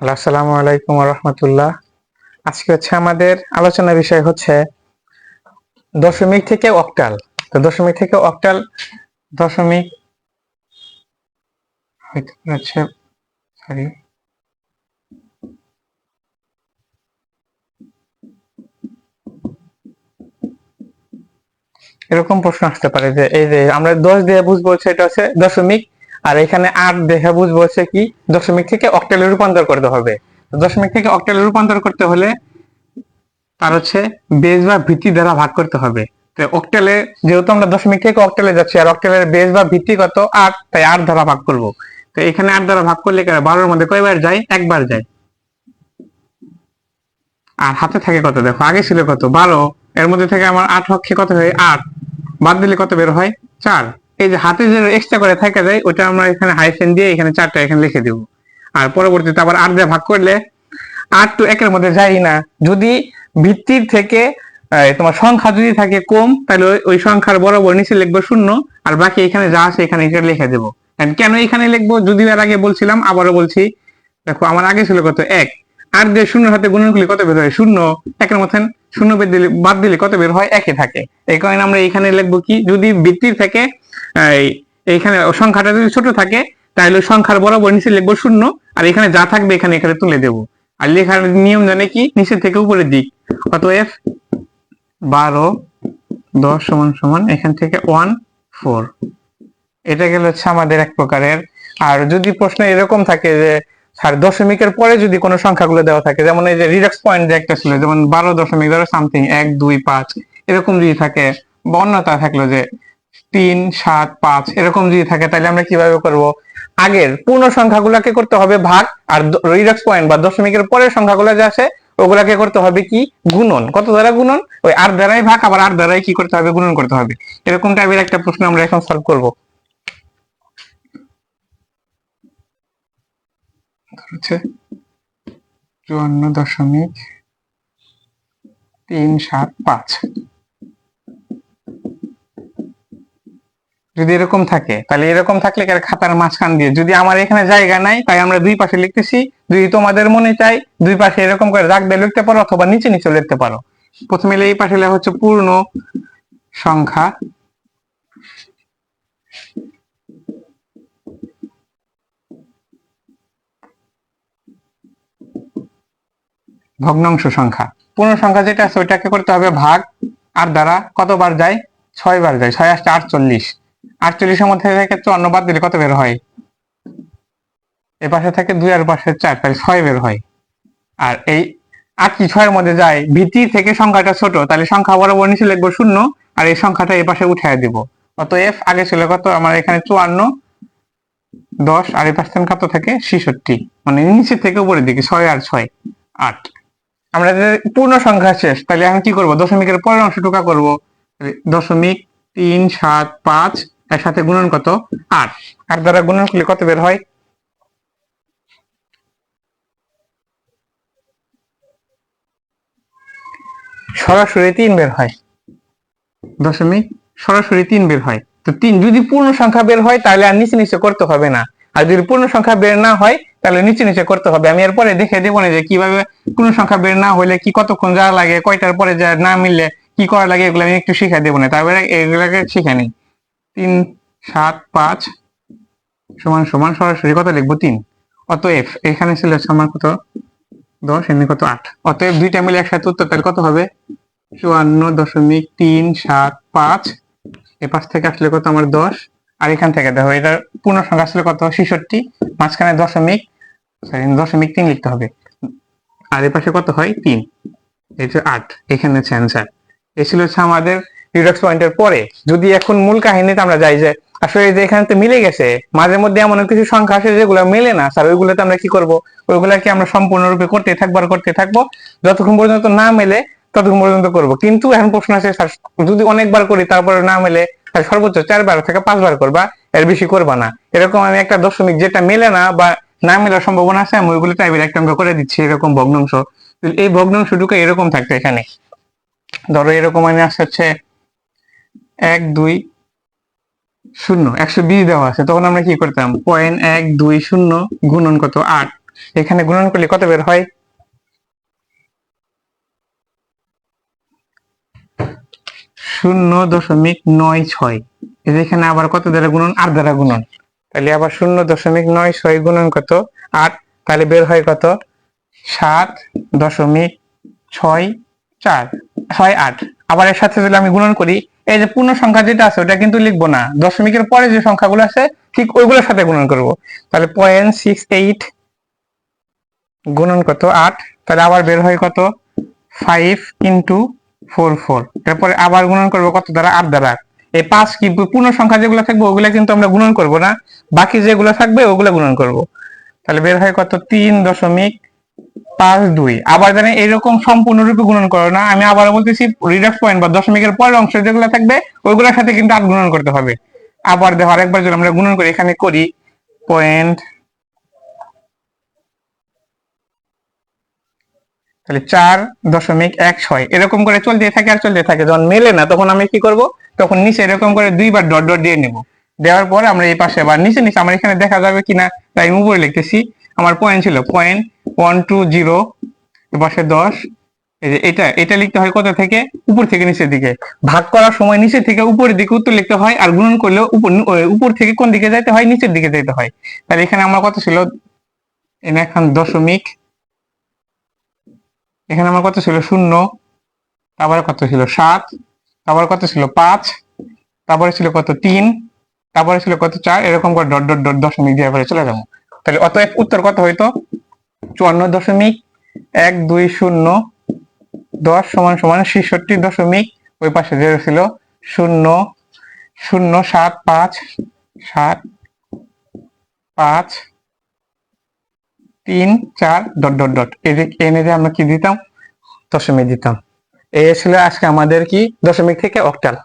আসসালামু আলাইকুম রহমতুল্লাহ আজকে হচ্ছে আমাদের আলোচনা বিষয় হচ্ছে দশমিক থেকে অক্টাল। তো দশমিক থেকে অক্টাল, দশমিক হচ্ছে সরি এরকম প্রশ্ন আসতে পারে যে, এই যে আমরা দশ দিয়ে বুঝব এটা হচ্ছে দশমিক আর এখানে আট দেখে বুঝব হচ্ছে কি দশমিক থেকে অক্টালে রূপান্তর করতে হবে। দশমিক থেকে অক্টালে রূপান্তর করতে হলে তার হচ্ছে বেজ বা ভিত্তি দ্বারা ভাগ করতে হবে। তো অক্টালে যেহেতু আমরা দশমিক থেকে অক্টালে যাচ্ছি, আর অক্টালের বেজ বা ভিত্তি কত? আট, তাই আট দ্বারা ভাগ করব। তো এখানে আট দ্বারা ভাগ করলে বারোর মধ্যে কয়বার যায়? একবার যায়। আর হাতে থাকে কত? দেখো, আগে ছিল কত? বারো। এর মধ্যে থেকে আমার আট হক্ষে কত হয়? আট। বাদ দিলে কত বের হয়? চার। এই যে হাতে যে এক্সট্রা করে থাকে যায়, ওটা আমরা এখানে হাইফেন দিয়ে এখানে চারটা এখানে লিখে দেব। আর পরবর্তীতে আবার আট দিয়ে ভাগ করলে আট টু একের মধ্যে যাই না। যদি ভিত্তির থেকে তোমার সংখ্যা যদি থাকে কম, তাহলে ওই- সংখ্যার বরাবর নিচে লিখব শূন্য, আর বাকি এখানে যা আছে এখানে এটা লিখে দেবো। কেন এখানে লিখব? যদি এর আগে বলছিলাম, আবারও বলছি, দেখো আমার আগে ছিল কত? এক। আর দিয়ে শূন্য হাতে গুণন করলে কত বের হয়? শূন্য। একের মতন শূন্য বের দিলে বাদ দিলে কত বের হয়? একে থাকে। এই কারণে আমরা এখানে লিখব কি? যদি ভিত্তির থেকে এইখানে সংখ্যাটা যদি ছোট থাকে, তাহলে সংখ্যার বরাবর নিচে লিখব শূন্য, আর এখানে যা থাকবে এখানে এখানে তুলে দেবো। আর লেখার নিয়ম জানে কি? নিচের থেকে উপরের দিক। অতএব বারো, দশ সমান সমান এখান থেকে ওয়ান ফোর এটা গেল হচ্ছে আমাদের এক প্রকারের। আর যদি প্রশ্ন এরকম থাকে যে, স্যার, দশমিকের পরে যদি কোনো সংখ্যাগুলো দেওয়া থাকে, যেমন এই যে রিডাক্স পয়েন্ট যে একটা ছিল, যেমন বারো দশমিক ধরো সামথিং এক, দুই, পাঁচ, এরকম যদি থাকে, বা অন্যতা থাকল যে তিন, সাত, পাঁচ, এরকম যদি থাকে, তাহলে আমরা কীভাবে করব? আগের পূর্ণ সংখ্যাগুলোকে করতে হবে ভাগ, আর রিডাক্স পয়েন্ট বা দশমিকের পরের সংখ্যাগুলো যে আছে, ওগুলাকে করতে হবে কি? গুণন। কত দ্বারা গুণন? ওই আট দ্বারাই ভাগ, আবার আট দ্বারাই কি করতে হবে? গুণন করতে হবে। এরকম টাইপের একটা প্রশ্ন আমরা এখন সলভ করব। চুয়ান্ন দশমিক তিন, সাত, পাঁচ। যদি এরকম থাকে, তাহলে এরকম থাকলে খাতার মাঝখান দিয়ে? যদি আমার এখানে জায়গা নাই, তাই আমরা দুই পাশে লিখতেছি, যদি তোমাদের মনে চাই, দুই পাশে এরকম করে রাখ দিয়ে লিখতে পারো অথবা নিচে নিচে লিখতে পারো। প্রথমে এই পাশে লেখা হচ্ছে পূর্ণ সংখ্যা। ভগ্নাংশ সংখ্যা। পূর্ণ সংখ্যা যেটা আছে, ওইটাকে করতে হবে ভাগ। আর দ্বারা কতবার যায়? ছয় বার যায়। ছয় আসছে আটচল্লিশ। আটচল্লিশের মধ্যে থেকে চুয়ান্ন বাদ দিলে কত বের হয়? এ পাশে থেকে দুই, আর পাশে চার, তাহলে ছয় বের হয়। আর এই আট কি ছয়ের মধ্যে যায়, ভিত্তি থেকে সংখ্যাটা ছোট, তাহলে সংখ্যা বরাবর নিচে লিখব শূন্য, আর এই সংখ্যাটা এই পাশে উঠাই দিব। অতএব আগে ছিল কত? আমার এখানে চুয়ান্ন, দশ, আর এই পাশ কত থাকে? ছেষট্টি। মানে নিচে থেকে উপরের দিকে, ছয় আর ছয়, আট। আমরা পূর্ণ সংখ্যা শেষ, তাহলে আমি কি করব? দশমিকের পরের অংশ টুকা করব দশমিক তিন, সাত, পাঁচ এর সাথে গুণন কত? আট। আট দ্বারা গুণন করলে কত বের হয়? সরাসরি তিন বের হয়। দশমিক সরাসরি তিন বের হয়। তো তিন, যদি পূর্ণ সংখ্যা বের হয়, তাহলে আর নিচে নিচে করতে হবে না। আর যদি পূর্ণ সংখ্যা বের না হয়, তাহলে নিচে নিচে করতে হবে। আমি এরপরে দেখে দেবো না যে কীভাবে পূর্ণ সংখ্যা বের না হলে কি কতক্ষণ যা লাগে, কয়টার পরে যা না মিললে কি করা লাগে, এগুলো আমি একটু শিখাই দেবো না। তারপরে এগুলাকে শিখে নিই। তিন, সাত, পাঁচ, সমান সমান, সরাসরি কত লিখব? তিন। অতএব এখানে ছিল আমার কত? দশ, এমনি কত আট। অতএব দুইটা মিলে একসাথে উত্তর তাহলে কত হবে? চুয়ান্ন দশমিক তিন, সাত, পাঁচ। এ পাশ থেকে আসলে কত? আমার দশ। আর এখান থেকে দেখো এটা পূর্ণ সংখ্যা আসলে কত? ছেষট্টি। মাঝখানে দশমিক সরি দশমিক তিন লিখতে হবে। আর এ পাশে কত হয়? তিন। এই যে আট। এখানে হচ্ছে অ্যান্সার এ ছিল হচ্ছে আমাদের রিডক্স পয়েন্টের পরে যদি এখন মূল কাহিনীতে আমরা যাই যে, আসলে যে এখানে তো মিলে গেছে, মাঝে মধ্যে এমন কিছু সংখ্যা আসে যেগুলো মেলে না, স্যার ওইগুলোতে আমরা কি করব? ওইগুলাকে আমরা সম্পূর্ণরূপে করতে থাকব আর করতে থাকব, যতক্ষণ পর্যন্ত না মেলে ততক্ষণ পর্যন্ত করব। কিন্তু এখন প্রশ্ন আছে স্যার, যদি অনেকবার করি তারপরে না মেলে সর্বোচ্চ চারবার থেকে পাঁচবার করবা, এর বেশি করবা না। এরকম আমি একটা দশমিক যেটা মেলে না বা না মেলার সম্ভাবনা আছে, আমি ওইগুলো টাইপের একটা অঙ্ক করে দিচ্ছি, এরকম ভগ্নাংশ। এই ভগ্নাংশটুকু এরকম থাকতো এখানে। ধরো এরকম মানে আসছে হচ্ছে এক, দুই, শূন্য। একশো বিশ দেওয়া আছে। তখন আমরা কি করতাম? পয়েন্ট এক, দুই, শূন্য গুণন কত? আট। এখানে গুণন করলে কত বের হয়? শূন্য দশমিক নয় ছয়। এখানে আবার কত দ্বারা গুণন? আট দ্বারা গুণন। তাহলে আবার শূন্য দশমিক নয় ছয় গুণন কত? আট। তাহলে বের হয় কত? সাত দশমিক ছয় চার। ছয় আট। আবার এর সাথে যদি আমি গুণন করি, এই যে পূর্ণ সংখ্যা যেটা আছে, ওটা কিন্তু লিখব না। দশমিকের পরে যে সংখ্যাগুলো আছে, ঠিক ওইগুলোর সাথে গুণন করব। তাহলে পয়েন্ট সিক্স এইট গুণন কত? আট। তাহলে আবার বের হয় কত? ফাইভ ইন্টু ফোর ফোর এরপরে আবার গুণন করব কত দ্বারা? আট দ্বারা। এই পাঁচ কি, পূর্ণ সংখ্যা যেগুলো থাকবে, ওগুলো কিন্তু আমরা গুণন করব না। বাকি যেগুলো থাকবে, ওগুলো গুণন করব। তাহলে বের হয় কত? তিন দশমিক পাঁচ দুই। আবার জানি এরকম সম্পূর্ণরূপে গুণন করো না, আমি আবার বলতেছি রিডাক্স পয়েন্ট বা দশমিকের পরের অংশ যেগুলো থাকবে, ওইগুলোর সাথে কিন্তু আট গুণন করতে হবে। আবার দেখো আরেকবার যদি আমরা গুণন করি, এখানে করি পয়েন্ট তাহলে চার দশমিক এক ছয়। এরকম করে চলতে থাকে আর চলতে থাকে, যখন মেলে না, তখন আমি কি করব? তখন নিচে এরকম করে দুইবার ডট ডট দিয়ে নেব। দেওয়ার পরে আমরা এই পাশে আবার নিচে নিচে, আমার এখানে দেখা যাবে কিনা, তাই আমি উপরে লিখতেছি। আমার পয়েন্ট ছিল পয়েন্ট ওয়ান টু জিরো পাশে দশ। এই যে এটা এটা লিখতে হয় কত থেকে? উপর থেকে নিচের দিকে। ভাগ করার সময় নিচের থেকে উপরের দিকে উত্তর লিখতে হয় আর গুণন করলেও উপর উপর থেকে কোন দিকে যাইতে হয়? নিচের দিকে যাইতে হয়। তাহলে এখানে আমার কত ছিল? এখানে এখন দশমিক। এখানে আমার কত ছিল? শূন্য। তারপরে কত ছিল? সাত। তারপরে কত ছিল? পাঁচ। তারপরে ছিল কত? তিন। তারপরে ছিল কত? চার। এরকম করে ডট ডট ডট দশমিক দিয়ে চলে যাব। তাহলে অতএব উত্তর কত হইতো? চুয়ান্ন দশমিক এক দুই শূন্য, দশ সমান সমান ছেষট্টি দশমিক, ওই পাশে যে ছিল, শূন্য শূন্য সাত পাঁচ সাত পাঁচ, তিন চার ডট ডট ডট এনে যে আমরা কি দিতাম? দশমিক দিতাম। এই ছিল আজকে আমাদের কি? দশমিক থেকে অক্টাল